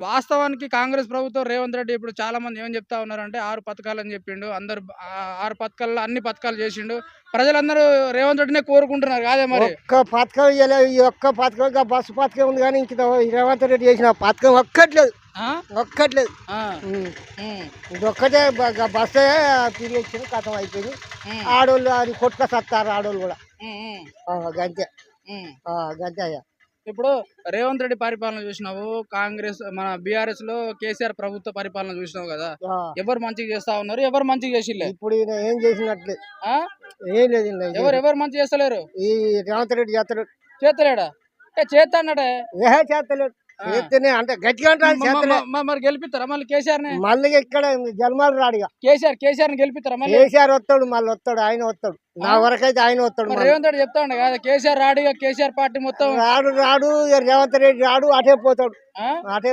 వాస్తవానికి కాంగ్రెస్ ప్రభుత్వం రేవంత్ రెడ్డి ఇప్పుడు చాలా మంది ఏమని చెప్తా ఉన్నారంటే ఆరు పథకాలు అని చెప్పిండు. అందరు ఆరు పథకాల్లో అన్ని పథకాలు చేసిండు. ప్రజలందరూ రేవంత్ రెడ్డినే కోరుకుంటున్నారు. కాదే మరి? ఒక్క పథకం ఈ ఒక్క పథకం బస్సు పథకం ఉంది కానీ ఇంక రేవంత్ రెడ్డి చేసిన పథకం ఒక్కట్లేదు? ఒక్కట్లేదు. ఇదొక్కటే బ- గ- బస్సే తిరిగి ఇచ్చిన కథం అయిపోయింది. ఆడోళ్ళు అది కొట్టుక సత్తారు ఆడోళ్ళు కూడా. గంతే. గంతే అయ్యా. ఇప్పుడు రేవంత్ రెడ్డి పరిపాలన చూసినావు కాంగ్రెస్ మన బీఆర్ఎస్లో కేసీఆర్ ప్రభుత్వ పరిపాలన చూసినావు కదా. ఎవరు మంచిగా చేస్తా ఉన్నారు ఎవరు మంచిగా చేసిల్లే? ఇప్పుడు ఈయన ఏం చేసినట్లే. ఆ? ఏం లేదు ఎవరు ఎవరు మంచి చేస్తలేరు? ఈ రేవంత్ రెడ్డి చేస్తలేడు. చేస్తలేడా? ఏ. చేస్తేనే అంటే గట్టిగా మరి గెలిపిస్తారా? మళ్ళీ కేసీఆర్ని? మళ్ళీ ఇక్కడ జన్మాలు రాడుగా. కేసీఆర్ కేసీఆర్ని గెలిపిస్తారా మళ్ళీ? కేసీఆర్ వస్తాడు మళ్ళీ వస్తాడు ఆయన వస్తాడు. నా వరకైతే ఆయన వస్తాడు. రేవంత్ రెడ్డి చెప్తా ఉండే కదా కేసీఆర్ రాడిగా కేసీఆర్ పార్టీ మొత్తం. రాడు రాడు రేవంత్ రెడ్డి రాడు అటే పోతాడు? అటే